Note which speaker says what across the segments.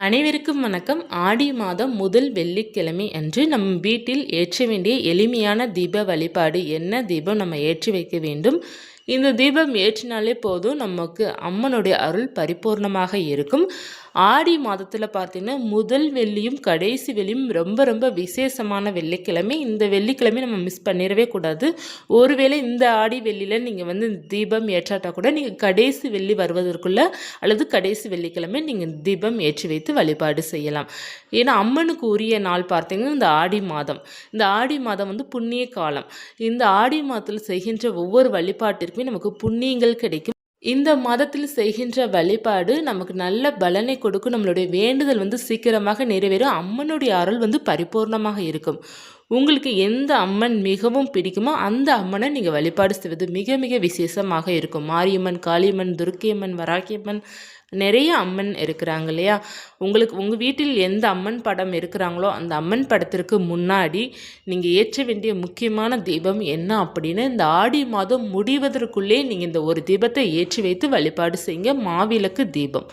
Speaker 1: அனைவருக்கும் வணக்கம். ஆடி மாதம் முதல் வெள்ளிக்கிழமை அன்று நம் வீட்டில் ஏற்ற வேண்டிய எளிமையான தீப வழிபாடு என்ன? தீபம் நம்ம ஏற்றி வைக்க வேண்டும். இந்த தீபம் ஏற்றினாலே போதும் நமக்கு அம்மனுடைய அருள் பரிபூர்ணமாக இருக்கும். ஆடி மாதத்தில் பார்த்தீங்கன்னா முதல் வெள்ளியும் கடைசி வெள்ளியும் ரொம்ப ரொம்ப விசேஷமான வெள்ளிக்கிழமை. இந்த வெள்ளிக்கிழமை நம்ம மிஸ் பண்ணிடவே கூடாது. ஒருவேளை இந்த ஆடி வெள்ளியில் நீங்கள் வந்து தீபம் ஏற்றாட்டா கூட நீங்கள் கடைசி வெள்ளி வருவதற்குள்ள அல்லது கடைசி வெள்ளிக்கிழமை நீங்கள் தீபம் ஏற்றி வைத்து வழிபாடு செய்யலாம். ஏன்னா அம்மனுக்கு உரிய நாள் பார்த்தீங்கன்னா இந்த ஆடி மாதம். இந்த ஆடி மாதம் வந்து புண்ணிய காலம். இந்த ஆடி மாதத்தில் செய்கின்ற ஒவ்வொரு வழிபாட்டிற்குமே நமக்கு புண்ணியங்கள் கிடைக்கும். இந்த மாதத்தில் செய்கின்ற வழிபாடு நமக்கு நல்ல பலனை கொடுக்கும். நம்மளுடைய வேண்டுதல் வந்து சீக்கிரமாக நிறைவேறும். அம்மனுடைய அருள் வந்து பரிபூர்ணமாக இருக்கும். உங்களுக்கு எந்த அம்மன் மிகவும் பிடிக்குமோ அந்த அம்மனை நீங்கள் வழிபாடு செய்வது மிக மிக விசேஷமாக இருக்கும். மாரியம்மன் காளியம்மன் துர்க்கியம்மன் வராக்கியம்மன் நிறைய அம்மன் இருக்கிறாங்க இல்லையா? உங்களுக்கு உங்கள் வீட்டில் எந்த அம்மன் படம் இருக்கிறாங்களோ அந்த அம்மன் படத்திற்கு முன்னாடி நீங்கள் ஏற்ற வேண்டிய முக்கியமான தீபம் என்ன அப்படின்னு இந்த ஆடி மாதம் முடிவதற்குள்ளே நீங்கள் இந்த ஒரு தீபத்தை ஏற்றி வைத்து வழிபாடு செய்யுங்க. மாவிளக்கு தீபம்.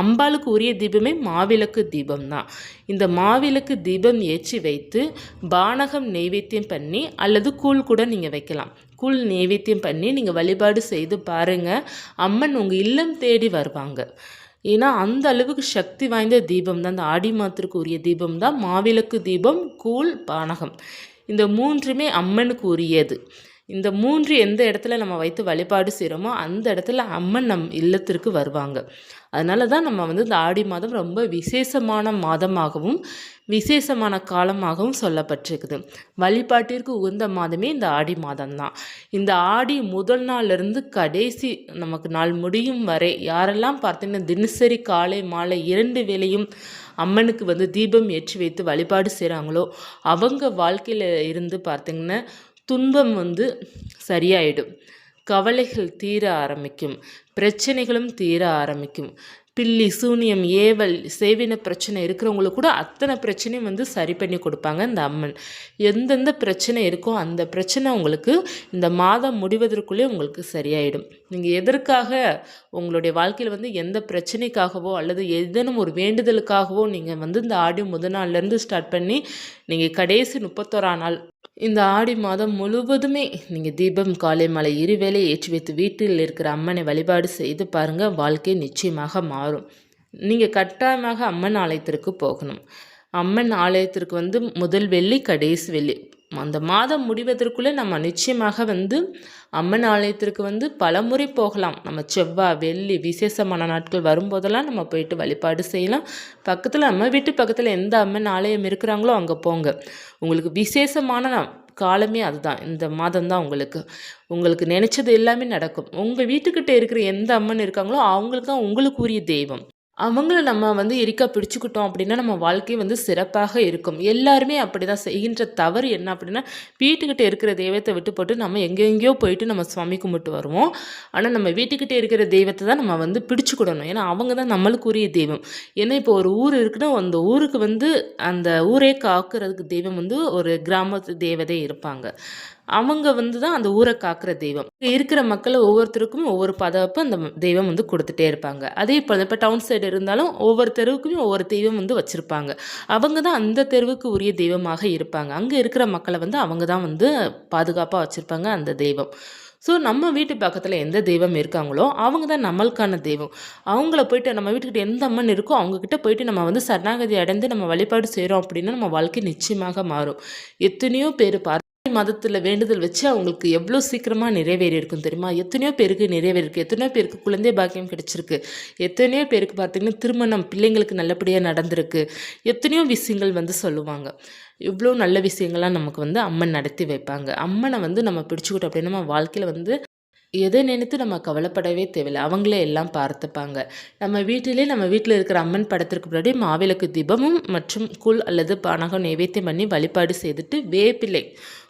Speaker 1: அம்பாளுக்கு உரிய தீபமே மாவிளக்கு தீபம் தான் இந்த மாவிளக்கு தீபம் ஏற்றி வைத்து பானகம் நெய்வேத்தியம் பண்ணி அல்லது கூழ் கூட நீங்கள் வைக்கலாம். கூழ் நெய்வேத்தியம் பண்ணி நீங்கள் வழிபாடு செய்து பாருங்கள் அம்மன் உங்கள் இல்லம் தேடி வருவாங்க. ஏன்னா அந்த அளவுக்கு சக்தி வாய்ந்த தீபம் தான் அந்த ஆடி மாத்திற்கு உரிய தீபம் தான் மாவிளக்கு தீபம் கூழ் பானகம். இந்த மூன்றுமே அம்மனுக்கு உரியது இந்த மூன்று எந்த இடத்துல நம்ம வைத்து வழிபாடு செய்கிறோமோ அந்த இடத்துல அம்மன் நம் இல்லத்திற்கு வருவாங்க. அதனால தான் நம்ம வந்து இந்த ஆடி மாதம் ரொம்ப விசேஷமான மாதமாகவும் விசேஷமான காலமாகவும் சொல்லப்பட்டிருக்குது. வழிபாட்டிற்கு உகந்த மாதமே இந்த ஆடி மாதம்தான். இந்த ஆடி முதல் நாள்லேருந்து கடைசி நமக்கு நாள் முடியும் வரை யாரெல்லாம் பார்த்தீங்கன்னா தினசரி காலை மாலை இரண்டு வேளையும் அம்மனுக்கு வந்து தீபம் ஏற்றி வைத்து வழிபாடு செய்கிறாங்களோ அவங்க வாழ்க்கையில் இருந்து பார்த்திங்கன்னா துன்பம் வந்து சரியாயிடும். கவலைகள் தீர ஆரம்பிக்கும். பிரச்சனைகளும் தீர ஆரம்பிக்கும். பில்லி சூனியம் ஏவல் சேவின பிரச்சனை இருக்கிறவங்களுக்கு கூட அத்தனை பிரச்சனையும் வந்து சரி பண்ணி கொடுப்பாங்க இந்த அம்மன். எந்தெந்த பிரச்சனை இருக்கோ அந்த பிரச்சனை உங்களுக்கு இந்த மாதம் முடிவதற்குள்ளே உங்களுக்கு சரியாயிடும். நீங்கள் எதற்காக உங்களுடைய வாழ்க்கையில் வந்து எந்த பிரச்சனைக்காகவோ அல்லது ஏதேனும் ஒரு வேண்டுதலுக்காகவோ நீங்கள் வந்து இந்த ஆடியோ முதல் நாள்லேருந்து ஸ்டார்ட் பண்ணி நீங்கள் கடைசி முப்பத்தோரா நாள் இந்த ஆடி மாதம் முழுவதுமே நீங்கள் தீபம் காலை மலை இருவேளை ஏற்றி வைத்து வீட்டில் இருக்கிற அம்மனை வழிபாடு செய்து பாருங்கள் வாழ்க்கை நிச்சயமாக மாறும். நீங்கள் கட்டாயமாக அம்மன் ஆலயத்திற்கு போகணும். அம்மன் ஆலயத்திற்கு வந்து முதல் வெள்ளி கடைசி வெள்ளி. அந்த மாதம் முடிவதற்குள்ளே நம்ம நிச்சயமாக வந்து அம்மன் ஆலயத்திற்கு வந்து பலமுறை போகலாம். நம்ம செவ்வாய் வெள்ளி விசேஷமான நாட்கள் வரும்போதெல்லாம் நம்ம போயிட்டு வழிபாடு செய்யலாம். பக்கத்தில் நம்ம வீட்டு பக்கத்தில் எந்த அம்மன் ஆலயம் இருக்கிறாங்களோ அங்கே போங்க. உங்களுக்கு விசேஷமான காலமே அதுதான். இந்த மாதம் தான் உங்களுக்கு. உங்களுக்கு நினச்சது எல்லாமே நடக்கும். உங்கள் வீட்டுக்கிட்ட இருக்கிற எந்த அம்மன் இருக்காங்களோ அவங்களுக்கு தான் உங்களுக்கு உரிய தெய்வம். அவங்கள நம்ம வந்து எரிக்கா பிடிச்சிக்கிட்டோம் அப்படின்னா நம்ம வாழ்க்கை வந்து சிறப்பாக இருக்கும். எல்லாருமே அப்படி தான் செய்கின்ற தவறு என்ன அப்படின்னா வீட்டுக்கிட்ட இருக்கிற தெய்வத்தை விட்டு போட்டு நம்ம எங்கெங்கேயோ போயிட்டு நம்ம சுவாமி கும்பிட்டு வருவோம். ஆனால் நம்ம வீட்டுக்கிட்டே இருக்கிற தெய்வத்தை தான் நம்ம வந்து பிடிச்சிக்கிடணும். ஏன்னா அவங்க தான் நம்மளுக்குரிய தெய்வம். ஏன்னா இப்போ ஒரு ஊர் இருக்குன்னா அந்த ஊருக்கு வந்து அந்த ஊரே காக்கிறதுக்கு தெய்வம் வந்து ஒரு கிராமத்து தேவதை இருப்பாங்க. அவங்க வந்து தான் அந்த ஊரை காக்கிற தெய்வம். இருக்கிற மக்களை ஒவ்வொருத்தருக்கும் ஒவ்வொரு பதப்போ அந்த தெய்வம் வந்து கொடுத்துட்டே இருப்பாங்க. அதே இப்போ இப்போ டவுன் சைடு இருந்தாலும் ஒவ்வொரு தெருவுக்குமே ஒவ்வொரு தெய்வம் வந்து வச்சுருப்பாங்க. அவங்க தான் அந்த தெருவுக்கு உரிய தெய்வமாக இருப்பாங்க. அங்கே இருக்கிற மக்களை வந்து அவங்க தான் வந்து பாதுகாப்பாக வச்சுருப்பாங்க அந்த தெய்வம். ஸோ நம்ம வீட்டு பக்கத்தில் எந்த தெய்வம் இருக்காங்களோ அவங்க தான் நம்மளுக்கான தெய்வம். அவங்கள போயிட்டு நம்ம வீட்டுக்கிட்ட எந்த அம்மன் இருக்கோ அவங்கக்கிட்ட போயிட்டு நம்ம வந்து சரணாகதி அடைந்து நம்ம வழிபாடு செய்கிறோம் அப்படின்னா நம்ம வாழ்க்கை நிச்சயமாக மாறும். எத்தனையோ பேர் பார்த்து மதத்தில் வேண்டுதல் வச்சு அவங்களுக்கு எவ்வளோ சீக்கிரமாக நிறைவேறி இருக்கும் தெரியுமா? எத்தனையோ பேருக்கு நிறைவேறிருக்கு எத்தனையோ பேருக்கு குழந்தை பாக்கியம் கிடைச்சிருக்கு. எத்தனையோ பேருக்கு பார்த்திங்கன்னா திருமணம் பிள்ளைங்களுக்கு நல்லபடியாக நடந்திருக்கு. எத்தனையோ விஷயங்கள் வந்து சொல்லுவாங்க. இவ்வளோ நல்ல விஷயங்கள்லாம் நமக்கு வந்து அம்மன் நடத்தி வைப்பாங்க. அம்மனை வந்து நம்ம பிடிச்சிக்கிட்டோம் அப்படின்னா நம்ம வாழ்க்கையில் வந்து எதை நினைத்து நம்ம கவலைப்படவே தேவையில்லை. அவங்களே எல்லாம் பார்த்துப்பாங்க. நம்ம வீட்டிலே நம்ம வீட்டில் இருக்கிற அம்மன் படத்திற்கு முன்னாடி மாவிளக்கு தீபமும் மற்றும் கூழ் அல்லது பானகம் நைவேத்தியம் பண்ணி வழிபாடு செய்துட்டு வேப்பிலை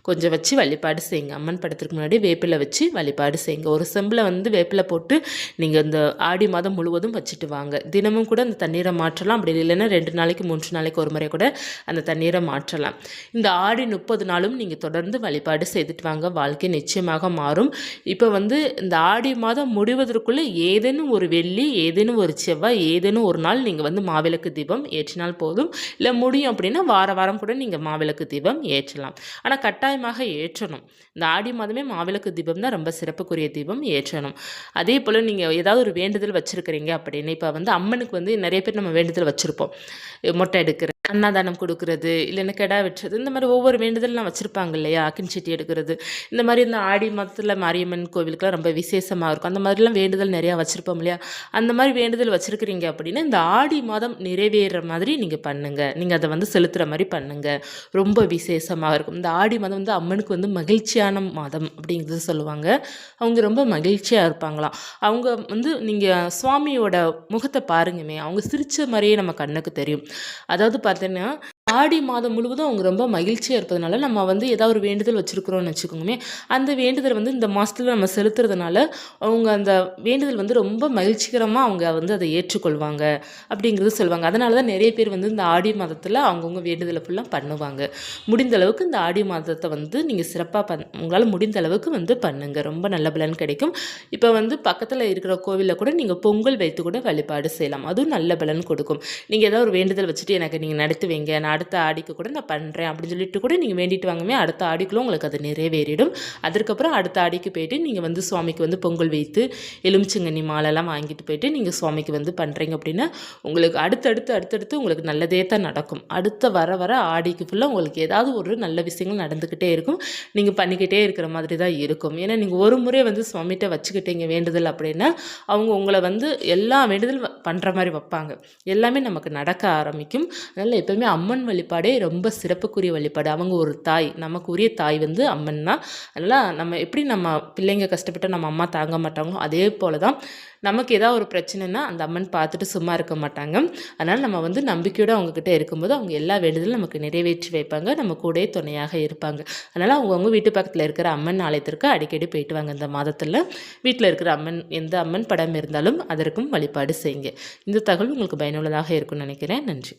Speaker 1: கொஞ்சம் வச்சு வழிபாடு செய்யுங்க. அம்மன் படத்துக்கு முன்னாடி வேப்பிலை வச்சு வழிபாடு செய்யுங்க. ஒரு செம்பில் வந்து வேப்பிலை போட்டு நீங்கள் இந்த ஆடி மாதம் முழுவதும் வச்சுட்டு வாங்க. தினமும் கூட அந்த தண்ணீரை மாற்றலாம். அப்படி இல்லைன்னா ரெண்டு நாளைக்கு மூன்று நாளைக்கு ஒரு முறை கூட அந்த தண்ணீரை மாற்றலாம். இந்த ஆடி முப்பது நாளும் நீங்கள் தொடர்ந்து வழிபாடு செய்துட்டு வாங்க. வாழ்க்கை நிச்சயமாக மாறும். இப்போ வந்து இந்த ஆடி மாதம் முடிவதற்குள்ளே ஏதேனும் ஒரு வெள்ளி ஏதேனும் ஒரு செவ்வாய் ஏதேனும் ஒரு நாள் நீங்கள் வந்து மாவிளக்கு தீபம் ஏற்றினால் போதும். இல்லை முடியும் அப்படின்னா வார வாரம் கூட நீங்கள் மாவிளக்கு தீபம் ஏற்றலாம். ஆனால் கட்டாயமாக ஏற்றணும். இந்த ஆடி மாதமே மாவிளக்கு தீபம் தான் ரொம்ப சிறப்புக்குரிய தீபம் ஏற்றணும். அதே போல் நீங்கள் ஏதாவது ஒரு வேண்டுதல் வச்சுருக்கிறீங்க அப்படின்னு இப்போ வந்து அம்மனுக்கு வந்து நிறைய பேர் நம்ம வேண்டுதல் வச்சுருப்போம். மொட்டை எடுக்கிற அன்னதானம் கொடுக்கறது இல்லைன்னா கெடா வெட்டுறது இந்த மாதிரி ஒவ்வொரு வேண்டுதல்லாம் வச்சுருப்பாங்க இல்லையா? அக்கின்சட்டி எடுக்கிறது. இந்த மாதிரி இந்த ஆடி மாதத்தில் மாரியம்மன் கோவிலுக்குலாம் ரொம்ப விசேஷமாக இருக்கும். அந்த மாதிரிலாம் வேண்டுதல் நிறையா வச்சுருப்போம் இல்லையா? அந்த மாதிரி வேண்டுதல் வச்சுருக்கிறீங்க அப்படின்னா இந்த ஆடி மாதம் நிறைவேற மாதிரி நீங்கள் பண்ணுங்கள் நீங்கள் அதை வந்து செலுத்துகிற மாதிரி பண்ணுங்கள் ரொம்ப விசேஷமாக இருக்கும். இந்த ஆடி மாதம் வந்து அம்மனுக்கு வந்து மகிழ்ச்சியான மாதம் அப்படிங்கிறது சொல்லுவாங்க. அவங்க ரொம்ப மகிழ்ச்சியாக இருப்பாங்களாம். அவங்க வந்து நீங்கள் சுவாமியோட முகத்தை பாருங்கமே அவங்க சிரித்த மாதிரியே நம்ம கண்ணுக்கு தெரியும். அதாவது பார்த்தீங்கன்னா ஆடி மாதம் முழுவதும் அவங்க ரொம்ப மகிழ்ச்சியாக இருப்பதனால நம்ம வந்து ஏதாவது ஒரு வேண்டுதல் வச்சுருக்குறோம்னு வச்சுக்கோங்கமே அந்த வேண்டுதல் வந்து இந்த மாதத்துல நம்ம செலுத்துறதுனால அவங்க அந்த வேண்டுதல் வந்து ரொம்ப மகிழ்ச்சிகரமாக அவங்க வந்து அதை ஏற்றுக்கொள்வாங்க அப்படிங்கிறது சொல்லுவாங்க. அதனால தான் நிறைய பேர் வந்து இந்த ஆடி மாதத்தில் அவங்கவுங்க வேண்டுதலை ஃபுல்லாக பண்ணுவாங்க. முடிந்த அளவுக்கு இந்த ஆடி மாதத்தை வந்து நீங்கள் சிறப்பாக பண் உங்களால் முடிந்த அளவுக்கு வந்து பண்ணுங்கள் ரொம்ப நல்ல பலன் கிடைக்கும். இப்போ வந்து பக்கத்தில் இருக்கிற கோவிலில் கூட நீங்கள் பொங்கல் வைத்து கூட வழிபாடு செய்யலாம். அதுவும் நல்ல பலன் கொடுக்கும். நீங்கள் ஏதாவது ஒரு வேண்டுதல் வச்சுட்டு எனக்கு நீங்கள் நடத்துவீங்க நான் அடுத்த ஆடிக்கு கூட நான் பண்ணுறேன் அப்படின்னு சொல்லிட்டு கூட நீங்கள் வேண்டிட்டு வாங்கமே அடுத்த ஆடிக்குள்ளே உங்களுக்கு அது நிறைவேறிடும். அதற்கப்புறம் அடுத்த ஆடிக்கு போயிட்டு நீங்கள் வந்து சுவாமிக்கு வந்து பொங்கல் வைத்து எலுமிச்சங்கண்ணி மாலைலாம் வாங்கிட்டு போயிட்டு நீங்கள் சுவாமிக்கு வந்து பண்ணுறீங்க அப்படின்னா உங்களுக்கு அடுத்தடுத்து அடுத்தடுத்து உங்களுக்கு நல்லதே தான் நடக்கும். அடுத்த வர வர ஆடிக்கு ஃபுல்லாக உங்களுக்கு ஏதாவது ஒரு நல்ல விஷயங்கள் நடந்துக்கிட்டே இருக்கும். நீங்கள் பண்ணிக்கிட்டே இருக்கிற மாதிரி தான் இருக்கும். ஏன்னா நீங்கள் ஒரு முறை வந்து சுவாமிகிட்ட வச்சுக்கிட்டீங்க வேண்டுதல் அப்படின்னா அவங்க உங்களை வந்து எல்லா வேண்டுதல் பண்ணுற மாதிரி வைப்பாங்க. எல்லாமே நமக்கு நடக்க ஆரம்பிக்கும். அதனால் எப்போவுமே அம்மன் வழிபாடே ரொம்ப சிறப்புக்குரிய வழிபாடு. அவங்க ஒரு தாய் நமக்கு உரிய தாய் வந்து அம்மன் தான். அதனால் நம்ம எப்படி நம்ம பிள்ளைங்க கஷ்டப்பட்டு நம்ம அம்மா தாங்க மாட்டாங்களோ அதே போல் தான் நமக்கு ஏதாவது ஒரு பிரச்சனைனா அந்த அம்மன் பார்த்துட்டு சும்மா இருக்க மாட்டாங்க. அதனால் நம்ம வந்து நம்பிக்கையோடு அவங்கக்கிட்ட இருக்கும்போது அவங்க எல்லா வேண்டுதலும் நமக்கு நிறைவேற்றி வைப்பாங்க. நம்ம கூட துணையாக இருப்பாங்க. அதனால் அவங்கவுங்க வீட்டு பக்கத்தில் இருக்கிற அம்மன் ஆலயத்திற்கு அடிக்கடி போயிட்டு வாங்க. இந்த மாதத்தில் வீட்டில் இருக்கிற அம்மன் எந்த அம்மன் படம் இருந்தாலும் அதற்கும் வழிபாடு செய்யுங்க. இந்த தகவல் உங்களுக்கு பயனுள்ளதாக இருக்கும்னு நினைக்கிறேன். நன்றி.